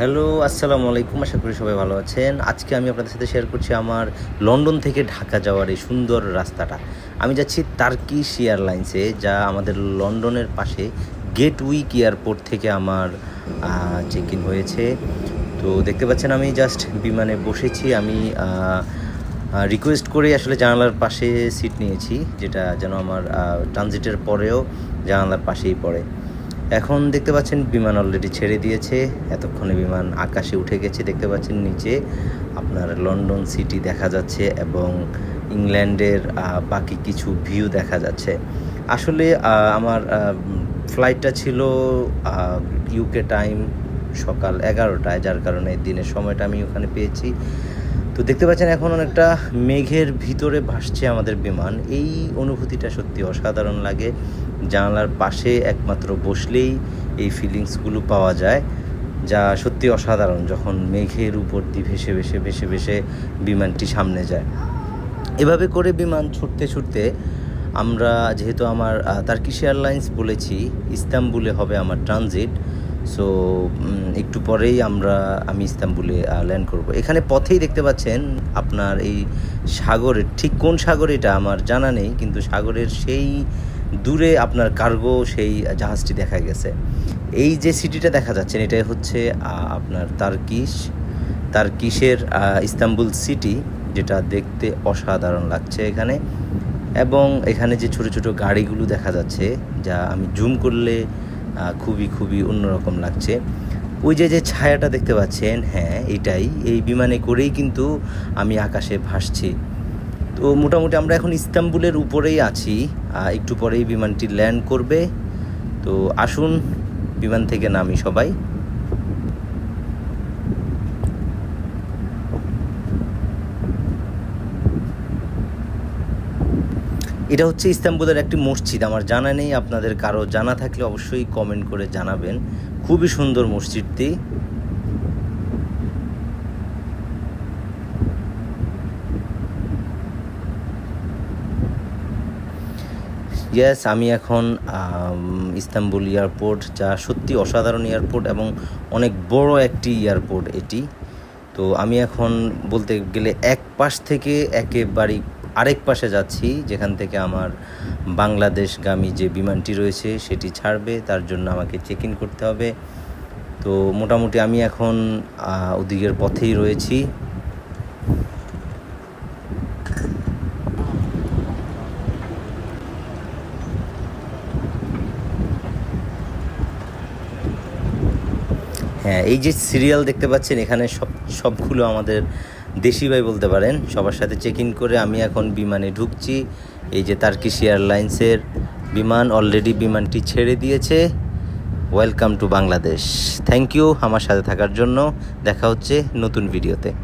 Hello, আসসালামু আলাইকুম, আশা করি সবাই ভালো আছেন। আজকে আমি আপনাদের সাথে শেয়ার করছি আমার লন্ডন থেকে ঢাকা যাওয়ার এই সুন্দর রাস্তাটা। আমি যাচ্ছি তার্কিশ এয়ারলাইন্সে যা আমাদের লন্ডনের পাশে গেট উইক এয়ারপোর্ট থেকে আমার চেক ইন হয়েছে। তো দেখতে পাচ্ছেন আমি জাস্ট বিমানে বসেছি। আমি রিকোয়েস্ট করে আসলে জানালার পাশে সিট নিয়েছি, যেটা যেন আমার ট্রানজিটের পরেও জানালার পাশেই পড়ে। এখন দেখতে পাচ্ছেন বিমান অলরেডি ছেড়ে দিয়েছে। এতক্ষণে বিমান আকাশে উঠে গেছে, দেখতে পাচ্ছেন নিচে আপনার লন্ডন সিটি দেখা যাচ্ছে এবং ইংল্যান্ডের বাকি কিছু ভিউ দেখা যাচ্ছে। আসলে আমার ফ্লাইটটা ছিল ইউকে টাইম সকাল এগারোটায়, যার কারণে দিনের সময়টা আমি ওখানে পেয়েছি। তো দেখতে পাচ্ছেন এখন অনেকটা মেঘের ভিতরে ভাসছে আমাদের বিমান। এই অনুভূতিটা সত্যি অসাধারণ লাগে। জানালার পাশে একমাত্র বসলেই এই ফিলিংসগুলো পাওয়া যায়, যা সত্যি অসাধারণ যখন মেঘের উপর দিয়ে ভেসে ভেসে ভেসে ভেসে বিমানটি সামনে যায়। এভাবে করে বিমান ছুটতে ছুটতে আমরা যেহেতু আমার তার্কিশ এয়ারলাইন্স বলেছি, ইস্তাম্বুলে হবে আমার ট্রানজিট। সো একটু পরেই আমরা আমি ইস্তাম্বুলে ল্যান্ড করব। এখানে পথেই দেখতে পাচ্ছেন আপনার এই সাগরের ঠিক কোন সাগর এটা আমার জানা নেই কিন্তু সাগরের সেই দূরে আপনার কার্গো সেই জাহাজটি দেখা গেছে। এই যে সিটিটা দেখা যাচ্ছেন এটাই হচ্ছে আপনার তার্কিশ। আহ, ইস্তাম্বুল সিটি যেটা দেখতে অসাধারণ লাগছে এখানে। এবং এখানে যে ছোট ছোট গাড়িগুলো দেখা যাচ্ছে যা আমি জুম করলে খুবই খুবই অন্যরকম লাগছে। ওই যে যে ছায়াটা দেখতে পাচ্ছেন হ্যাঁ এটাই। এই বিমানে করেই কিন্তু আমি আকাশে ভাসছি। তো মোটামুটি আমরা এখন ইস্তাম্বুলের উপরেই আছি। একটু পরেই বিমানটি ল্যান্ড করবে। তো আসুন, বিমান থেকে নামি সবাই। এটা হচ্ছে ইস্তাম্বুলের একটি মসজিদ। আমার জানা নেই, আপনাদের কারও জানা থাকলে অবশ্যই কমেন্ট করে জানাবেন। খুবই সুন্দর মসজিদটি। ইয়েস আমি এখন ইস্তাম্বুল এয়ারপোর্ট, যা সত্যি অসাধারণ এয়ারপোর্ট এবং অনেক বড় একটি এয়ারপোর্ট এটি। তো আমি এখন বলতে গেলে এক পাশ থেকে একেবারে আরেক পাশে যাচ্ছি, যেখান থেকে আমার বাংলাদেশগামী যে বিমানটি রয়েছে সেটি ছাড়বে, তার জন্য আমাকে চেক ইন করতে হবে। তো মোটামুটি আমি এখন ওদিকের পথেই রয়েছি। হ্যাঁ এই যে সিরিয়াল দেখতে পাচ্ছেন, এখানে সব, সবগুলো আমাদের দেশি ভাই বলতে পারেন, সবার সাথে চেক ইন করে আমি এখন বিমানে ঢুকছি। এই যে তার্কিশ এয়ারলাইন্সের বিমান অলরেডি বিমানটি ছেড়ে দিয়েছে। Welcome to Bangladesh thank you আমার সাথে থাকার জন্য। দেখা হচ্ছে নতুন ভিডিওতে